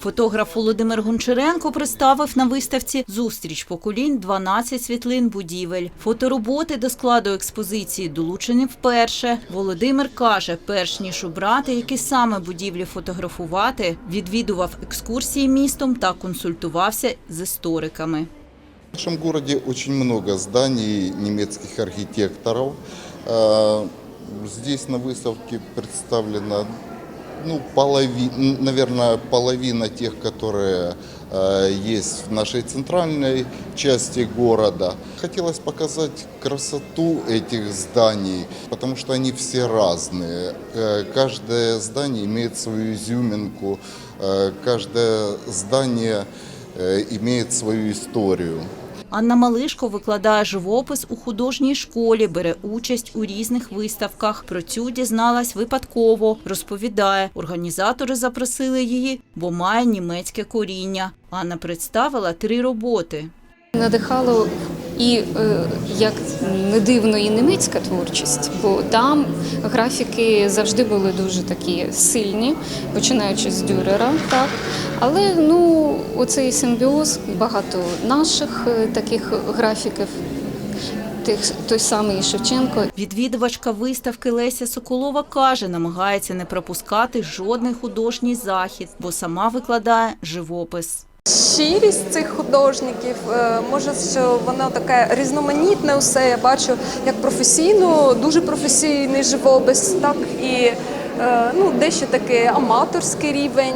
Фотограф Володимир Гончаренко представив на виставці зустріч поколінь 12 світлин будівель. Фотороботи до складу експозиції долучені вперше. Володимир каже, перш ніж обрати, які саме будівлі фотографувати, відвідував екскурсії містом та консультувався з істориками. В нашем городе очень много зданий немецких архитекторов. Э, Здесь на выставке представлена, ну, полови, наверное, половина тех, которые э, есть в нашей центральной части города. Хотелось показать красоту этих зданий, потому что они все разные. Э, Каждое здание имеет свою изюминку, э, каждое здание э, имеет свою историю. Анна Малишко викладає живопис у художній школі, бере участь у різних виставках. Про цю дізналась випадково. Розповідає, організатори запросили її, бо має німецьке коріння. Анна представила три роботи. Надихало і, е, як не дивно, і німецька творчість, бо там графіки завжди були дуже такі сильні, починаючи з Дюрера, так. Але ну, оцей симбіоз, багато наших е, таких графіків, тих, той самий Шевченко, Відвідувачка виставки Леся Соколова каже, намагається не пропускати жодний художній захід, бо сама викладає живопис. Щирість цих художників. е, Може, що воно таке різноманітне усе. Я бачу як професійну, дуже професійний живопис, так і е, ну, дещо такий аматорський рівень,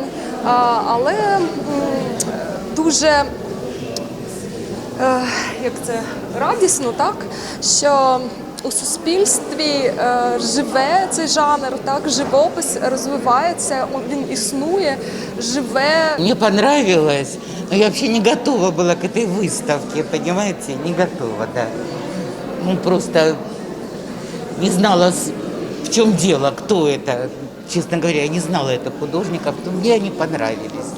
але дуже е, як це радісно, так що у суспільстві е, живе цей жанр, так живопис розвивається, він існує, живе. Мне понравилось, но я вообще не готова была к этой выставке, понимаете? Не готова, да. Ну, просто не знала, с- в чем дело, кто это. Честно говоря, я не знала это художников, но мне они понравились.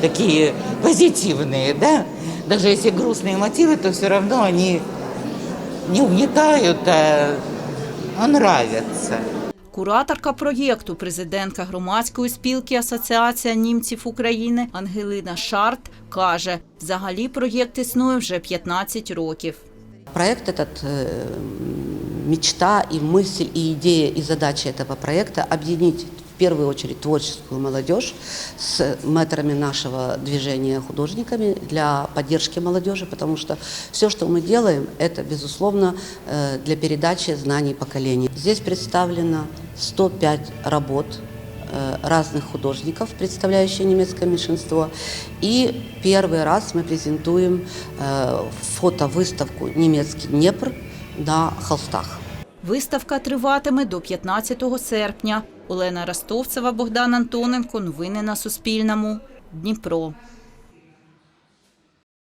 Такие позитивные, да. Даже если грустные мотивы, то все равно они не угнетают, а, а нравятся. Кураторка проєкту, президентка громадської спілки Асоціація німців України Ангелина Шарт каже, взагалі проєкт існує вже 15 років. Проект этот, э, мечта и мысль, и идея, и задача этого проекта объединить в первую очередь творческую молодежь с мэтрами нашего движения художниками для поддержки молодежи, потому что все, что мы делаем, это, безусловно, э, для передачи знаний поколений. Здесь представлено 105 работ э, разных художников, представляющих немецкое меньшинство. И первый раз мы презентуем э, фотовыставку «Немецкий Днепр» на холстах. Виставка триватиме до 15 серпня. Олена Ростовцева, Богдан Антоненко. Новини на Суспільному. Дніпро.